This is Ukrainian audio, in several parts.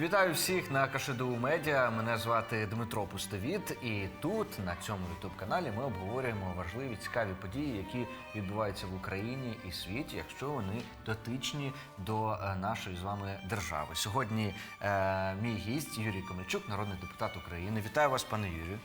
Вітаю всіх на Кашиду Медіа. Мене звати Дмитро Пустовіт. І тут, на цьому ютуб каналі, ми обговорюємо важливі цікаві події, які відбуваються в Україні і світі, якщо вони дотичні до е, нашої з вами держави. Сьогодні е, мій гість Юрій Комельчук, народний депутат України. Вітаю вас, пане Юрію.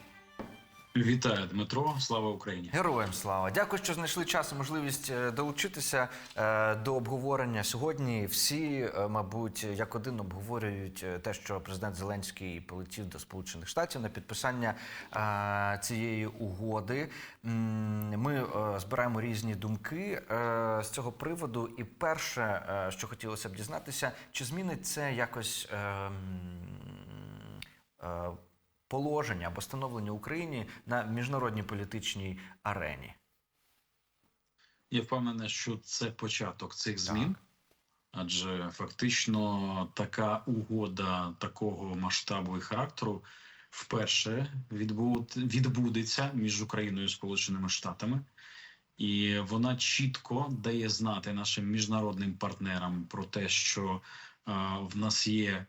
Вітаю, Дмитро. Слава Україні. Героям слава! Дякую, що знайшли час і можливість е, долучитися е, до обговорення. Сьогодні всі, е, мабуть, як один обговорюють те, що президент Зеленський полетів до Сполучених Штатів на підписання цієї угоди. Ми збираємо різні думки з цього приводу. І перше, що хотілося б дізнатися, чи змінить це якось. Положення або становлення України на міжнародній політичній арені. Я впевнений, що це початок цих змін, адже фактично така угода такого масштабу і характеру вперше відбуд- відбудеться між Україною і Сполученими Штатами, і вона чітко дає знати нашим міжнародним партнерам про те, що е, в нас є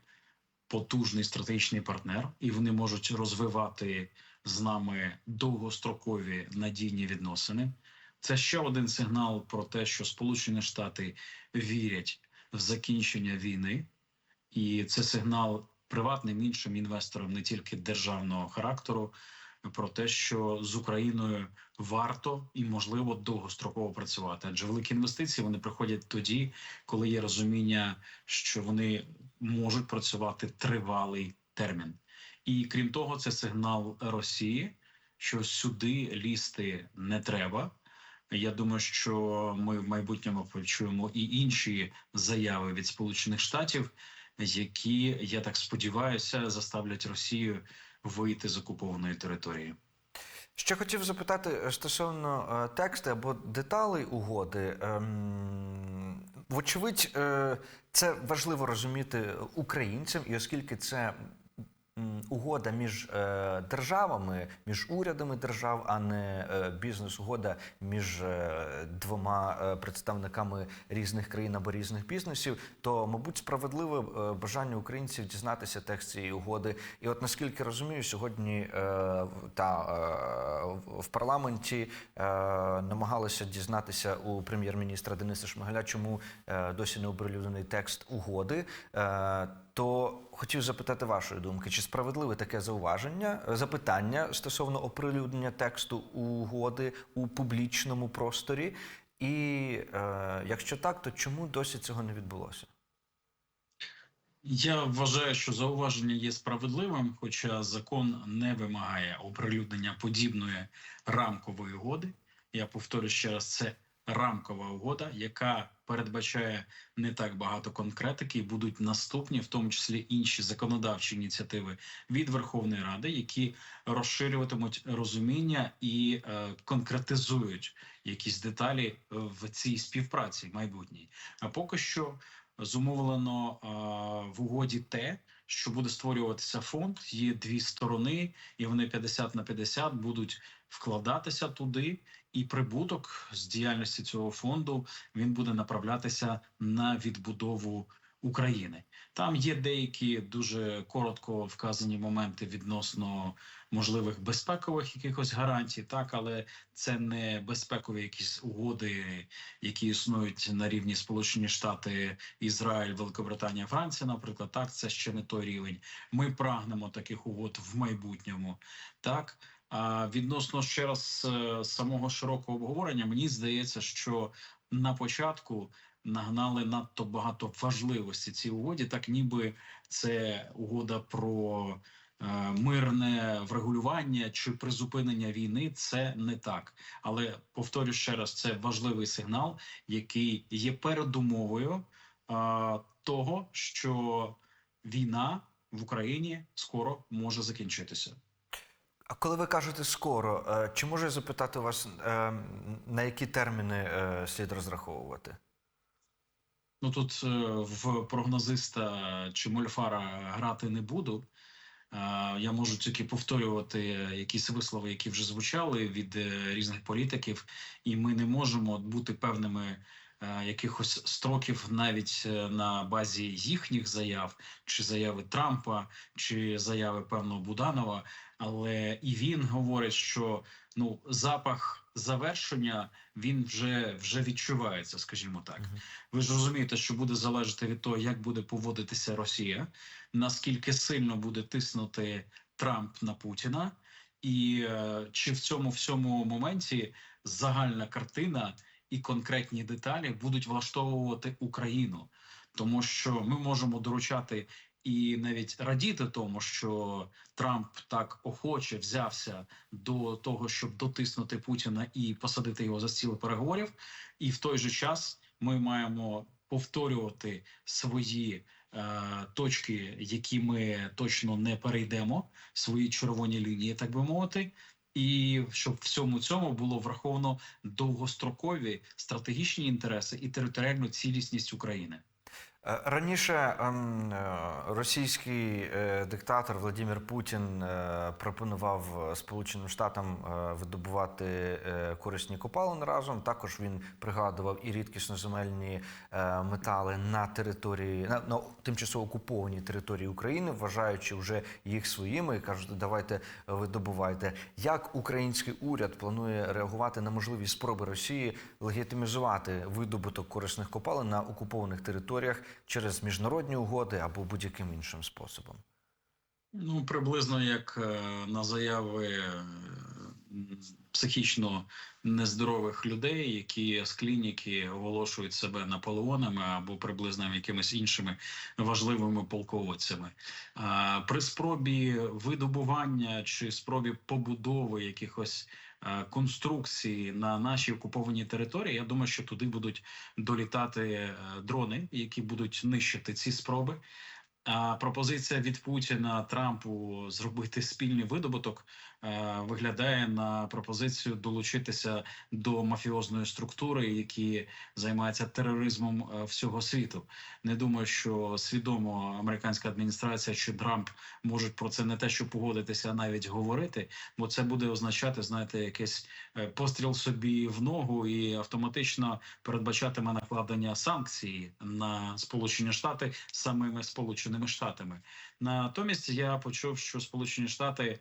потужний стратегічний партнер, і вони можуть розвивати з нами довгострокові надійні відносини. Це ще один сигнал про те, що Сполучені Штати вірять в закінчення війни, і це сигнал приватним іншим інвесторам, не тільки державного характеру, про те, що з Україною варто і можливо довгостроково працювати. Адже великі інвестиції вони приходять тоді, коли є розуміння, що вони можуть працювати тривалий термін. І крім того, це сигнал Росії, що сюди лізти не треба. Я думаю, що ми в майбутньому почуємо і інші заяви від Сполучених Штатів, які я так сподіваюся заставлять Росію вийти з окупованої території. Ще хотів запитати е, стосовно е, тексту або деталей угоди. Ем, вочевидь, е, це важливо розуміти українцям, і оскільки це угода між е, державами, між урядами держав, а не е, бізнес-угода між е, двома представниками різних країн або різних бізнесів, то, мабуть, справедливе бажання українців дізнатися текст цієї угоди. І от наскільки розумію, сьогодні та в- парламенті намагалися дізнатися у прем'єр-міністра Дениса Шмигаля, чому досі не оприлюднений текст угоди. То хотів запитати вашої думки, чи справедливе таке зауваження, е, запитання стосовно оприлюднення тексту угоди у публічному просторі? І е, якщо так, то чому досі цього не відбулося? Я вважаю, що зауваження є справедливим, хоча закон не вимагає оприлюднення подібної рамкової угоди. Я повторю ще раз, це рамкова угода, яка передбачає не так багато конкретики, і будуть наступні, в тому числі інші законодавчі ініціативи від Верховної Ради, які розширюватимуть розуміння і е, конкретизують якісь деталі в цій співпраці майбутній. А поки що зумовлено а, в угоді те, що буде створюватися фонд. Є дві сторони, і вони 50 на 50 будуть вкладатися туди. І прибуток з діяльності цього фонду він буде направлятися на відбудову України. Там є деякі дуже коротко вказані моменти відносно можливих безпекових якихось гарантій, так але це не безпекові якісь угоди, які існують на рівні Сполучені Штати, Ізраїль, Великобританія, Франція, наприклад, так це ще не той рівень. Ми прагнемо таких угод в майбутньому. Так а відносно ще раз е, самого широкого обговорення, мені здається, що на початку нагнали надто багато важливості цій угоді, так ніби це угода про. е, Мирне врегулювання чи призупинення війни це не так, але повторю ще раз: це важливий сигнал, який є передумовою а, того, що війна в Україні скоро може закінчитися. А коли ви кажете скоро, е, чи можу я запитати вас, е, на які терміни е, слід розраховувати? Ну тут в прогнозиста чи мольфара грати не буду. Я можу тільки повторювати якісь вислови, які вже звучали від різних політиків, і ми не можемо бути певними якихось строків навіть е, на базі їхніх заяв, чи заяви Трампа, чи заяви певного Буданова. Але і він говорить, що ну запах завершення він вже вже відчувається, скажімо так. Ви ж розумієте, що буде залежати від того, як буде поводитися Росія, наскільки сильно буде тиснути Трамп на Путіна, і е, чи в цьому всьому моменті загальна картина і конкретні деталі будуть влаштовувати Україну, тому що ми можемо доручати і навіть радіти тому, що Трамп так охоче взявся до того, щоб дотиснути Путіна і посадити його за стіл переговорів, і в той же час ми маємо повторювати свої е, точки, які ми точно не перейдемо, свої червоні лінії, так би мовити. І щоб в цьому цьому було враховано довгострокові стратегічні інтереси і територіальну цілісність України. Е, Раніше ем, е, російський е, диктатор Владимир Путін пропонував Сполученим Штатам видобувати корисні копалини разом. Також він пригадував і рідкісноземельні метали на території на, на тимчасово окупованій території України, вважаючи вже їх своїми, і кажуть, давайте видобувайте. Як український уряд планує реагувати на можливі спроби Росії легітимізувати видобуток корисних копалин на окупованих територіях через міжнародні угоди або будь-яким іншим способом? Ну, приблизно як е, на заяви е, психічно нездорових людей, які з клініки оголошують себе наполеонами або приблизно якимись іншими важливими полководцями. При спробі видобування чи спробі побудови якихось е, конструкцій на нашій окупованій території, я думаю, що туди будуть долітати е, дрони, які будуть нищити ці спроби. А пропозиція від Путіна Трампу зробити спільний видобуток виглядає на пропозицію долучитися до мафіозної структури, які займаються тероризмом е, всього світу. Не думаю, що свідомо американська адміністрація чи Трамп можуть про це не те, що погодитися, а навіть говорити, бо це буде означати, знаєте, якийсь е, постріл собі в ногу і автоматично передбачатиме накладення санкцій на Сполучені Штати самими Сполученими Штатами. Натомість я почув, що Сполучені Штати е,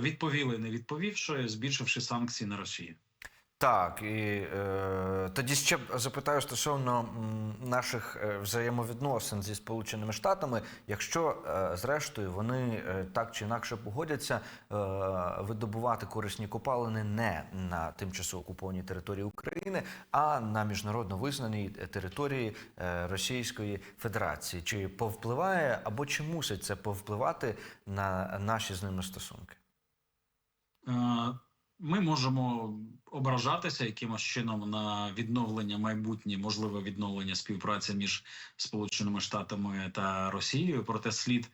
відповіли, не відповівши, збільшивши санкції на Росію. Так, і е, тоді ще запитаю стосовно наших е, взаємовідносин зі Сполученими Штатами, якщо е, зрештою вони е, так чи інакше погодяться е, видобувати корисні копалини не на тимчасово окупованій території України, а на міжнародно визнаній території е, Російської Федерації, чи повпливає або чи мусить це повпливати на наші з ними стосунки? Е, Ми можемо ображатися якимось чином на відновлення майбутнє, можливе відновлення співпраці між Сполученими Штатами та Росією. Проте слід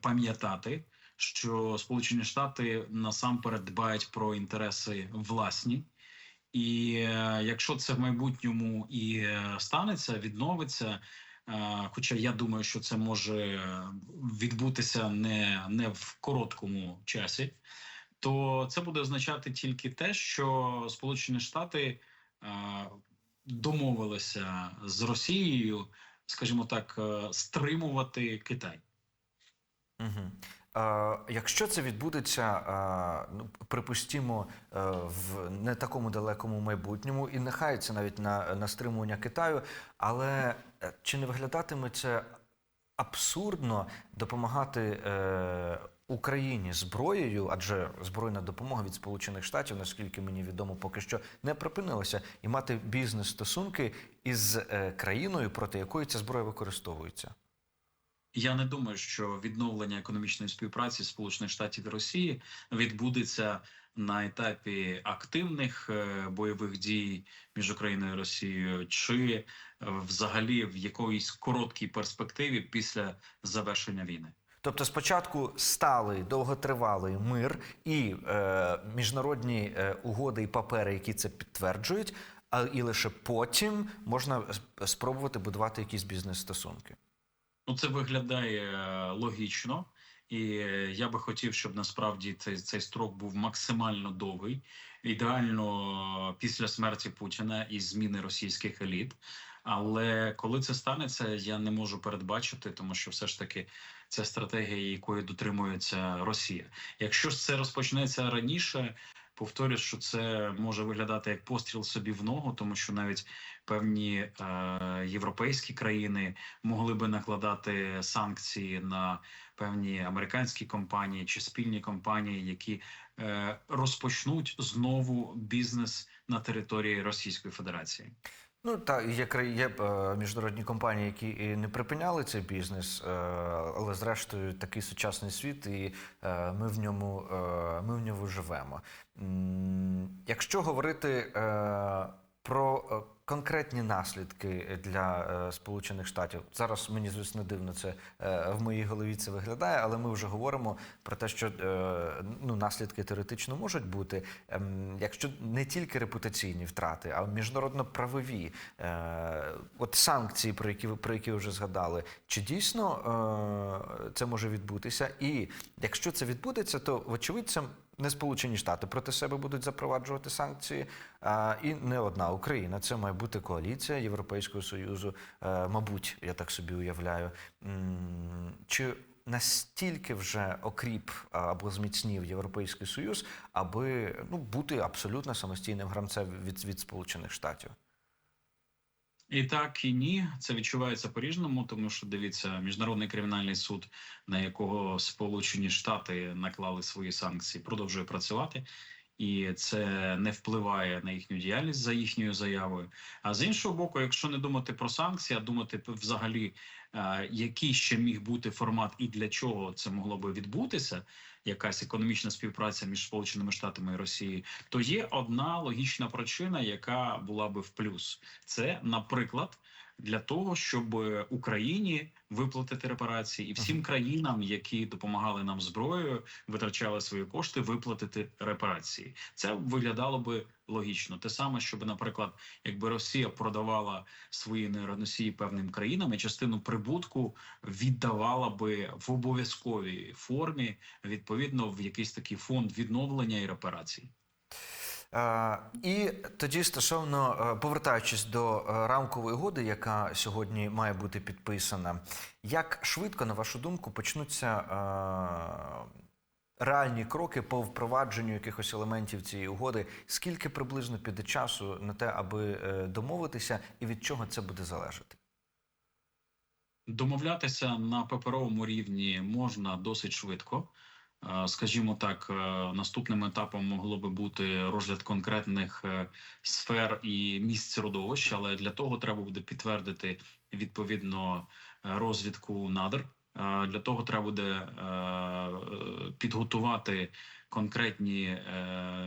пам'ятати, що Сполучені Штати насамперед дбають про інтереси власні. І е, якщо це в майбутньому і е, станеться, відновиться. е, Хоча я думаю, що це може відбутися не, не в короткому часі, то це буде означати тільки те, що Сполучені Штати е, домовилися з Росією, скажімо так, е, стримувати Китай. Угу. Якщо це відбудеться, ну, припустімо, е, в не такому далекому майбутньому, і нехай це навіть на, на стримування Китаю, але чи не виглядатиме це абсурдно допомагати е, Україні зброєю, адже збройна допомога від Сполучених Штатів, наскільки мені відомо, поки що не припинилася, і мати бізнес-стосунки із е, країною, проти якої ця зброя використовується? Я не думаю, що відновлення економічної співпраці Сполучених Штатів і Росії відбудеться на етапі активних е, бойових дій між Україною і Росією, чи взагалі в якоїсь короткій перспективі після завершення війни. Тобто спочатку сталий довготривалий мир і е, міжнародні е, угоди і папери, які це підтверджують, а і лише потім можна спробувати будувати якісь бізнес-стосунки. Ну, це виглядає е, логічно, І е, я би хотів, щоб насправді цей, цей строк був максимально довгий, ідеально після смерті Путіна і зміни російських еліт. Але коли це станеться, я не можу передбачити, тому що все ж таки це стратегія, якої дотримується Росія. Якщо ж це розпочнеться раніше, повторюю, що це може виглядати як постріл собі в ногу, тому що навіть певні е, європейські країни могли би накладати санкції на певні американські компанії чи спільні компанії, які е, розпочнуть знову бізнес на території Російської Федерації. Ну та є є е, міжнародні компанії, які і не припиняли цей бізнес, е, але зрештою такий сучасний світ, і е, ми в ньому ми в ньому живемо. Якщо говорити про конкретні наслідки для е, Сполучених Штатів, зараз мені звісно дивно це е, в моїй голові це виглядає, але ми вже говоримо про те, що е, ну наслідки теоретично можуть бути, ем, якщо не тільки репутаційні втрати, а міжнародно-правові. От санкції, про які ви про які вже згадали, чи дійсно це може відбутися? І якщо це відбудеться, то вочевидь це не Сполучені Штати проти себе будуть запроваджувати санкції, а, і не одна Україна. Це має бути коаліція Європейського союзу. Е, мабуть, я так собі уявляю. Чи настільки вже окріп або зміцнів Європейський Союз, аби ну бути абсолютно самостійним гравцем від, від Сполучених Штатів? І так і ні, це відчувається по різному, тому що дивіться, міжнародний кримінальний суд, на якого Сполучені Штати наклали свої санкції, продовжує працювати, і це не впливає на їхню діяльність за їхньою заявою. А з іншого боку, якщо не думати про санкції, а думати взагалі, е, який ще міг бути формат і для чого це могло би відбутися, якась економічна співпраця між Сполученими Штатами і Росією, то є одна логічна причина, яка була би в плюс. Це, наприклад, для того, щоб Україні виплатити репарації, і всім країнам, які допомагали нам зброєю, витрачали свої кошти, виплатити репарації. Це виглядало би логічно. Те саме, щоб, наприклад, якби Росія продавала свої нейроносії певним країнам, і частину прибутку віддавала би в обов'язковій формі, відповідно, в якийсь такий фонд відновлення і репарацій. І тоді стосовно е, повертаючись до е, рамкової угоди, яка сьогодні має бути підписана, як швидко, на вашу думку, почнуться е, реальні кроки по впровадженню якихось елементів цієї угоди? Скільки приблизно піде часу на те, аби домовитися, і від чого це буде залежати? Домовлятися на паперовому рівні можна досить швидко. Е, Скажімо так, е, наступним етапом могло би бути розгляд конкретних е, сфер і місць родовищ, але для того треба буде підтвердити відповідно розвідку надр. Для того треба буде підготувати конкретні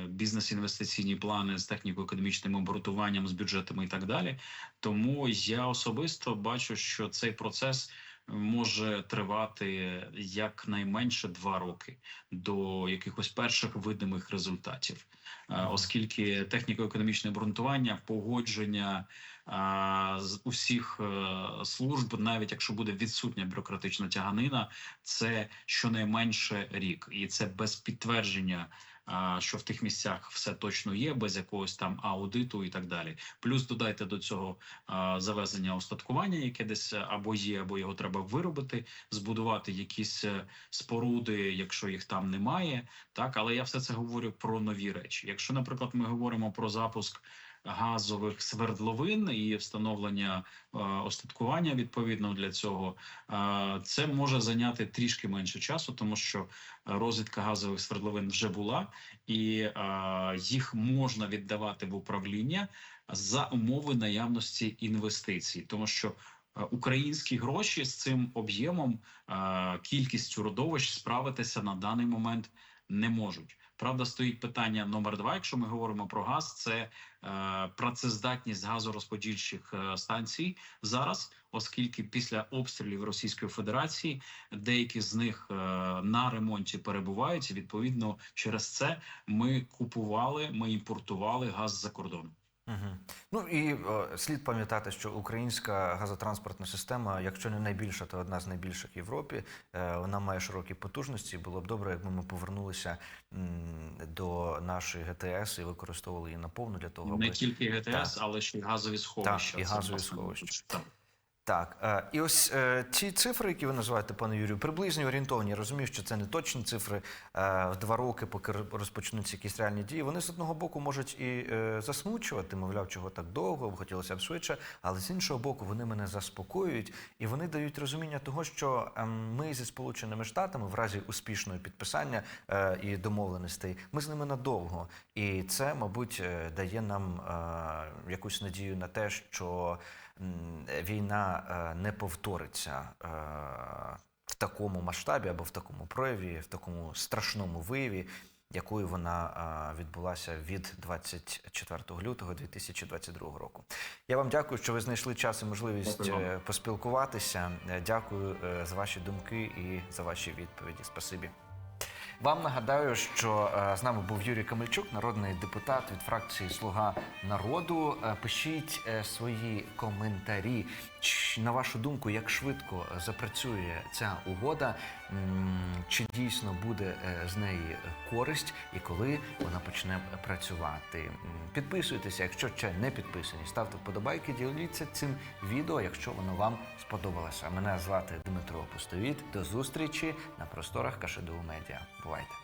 бізнес-інвестиційні плани з техніко-економічним обґрунтуванням, з бюджетами і так далі. Тому я особисто бачу, що цей процес може тривати якнайменше два роки до якихось перших видимих результатів, Е, оскільки техніко-економічне обґрунтування, погодження е, з усіх е, служб, навіть якщо буде відсутня бюрократична тяганина, це щонайменше рік, і це без підтвердження. Що в тих місцях все точно є, без якогось там аудиту і так далі. Плюс додайте до цього завезення остаткування, яке десь або є, або його треба виробити, збудувати якісь е, споруди, якщо їх там немає. Так, але я все це говорю про нові речі. Якщо, наприклад, ми говоримо про запуск газових свердловин і встановлення е, остаткування відповідно для цього, е, це може зайняти трішки менше часу, тому що розвідка газових свердловин вже була, і е, їх можна віддавати в управління за умови наявності інвестицій, тому що е, українські гроші з цим об'ємом е, кількістю родовищ справитися на даний момент не можуть. Правда, стоїть питання номер два. Якщо ми говоримо про газ, це е, працездатність газорозподільчих е, станцій зараз, оскільки після обстрілів Російської Федерації деякі з них е, на ремонті перебувають. Відповідно, через це ми купували, ми імпортували газ за кордон. Угу. Ну і о, слід пам'ятати, що українська газотранспортна система, якщо не найбільша, то одна з найбільших в Європі. Е, вона має широкі потужності. Було б добре, якби ми повернулися м, до нашої ГТС і використовували її наповну для того, аби Не тільки ГТС, але ще й газові сховища. і газові сховища. так. Так, е, і ось е, ті цифри, які ви називаєте, пане Юрію, приблизні орієнтовні. Я розумію, що це не точні цифри. Е, в два роки, поки роз- розпочнуться якісь реальні дії, вони з одного боку можуть і засмучувати, мовляв, чого так довго, хотілося б швидше, але з іншого боку, вони мене заспокоюють і вони дають розуміння того, що ем, ми зі Сполученими Штатами в разі успішного підписання і домовленостей, ми з ними надовго. І це, мабуть, дає нам якусь надію на те, що війна е, не повториться е, в такому масштабі або в такому прояві, в такому страшному вияві, якою вона е, відбулася від 24 лютого 2022 року. Я вам дякую, що ви знайшли час і можливість Дякую поспілкуватися. Дякую за ваші думки і за ваші відповіді. Спасибі. Вам нагадаю, що е, з нами був Юрій Камельчук, народний депутат від фракції Слуга народу. Е, Пишіть е, свої коментарі. Ч- На вашу думку, як швидко запрацює ця угода, чи дійсно буде з неї користь і коли вона почне працювати. Підписуйтеся, якщо ще не підписані, ставте вподобайки, діліться цим відео, якщо воно вам сподобалося. Мене звати Дмитро Пустовіт. До зустрічі на просторах Кашеду Медіа. Бувайте!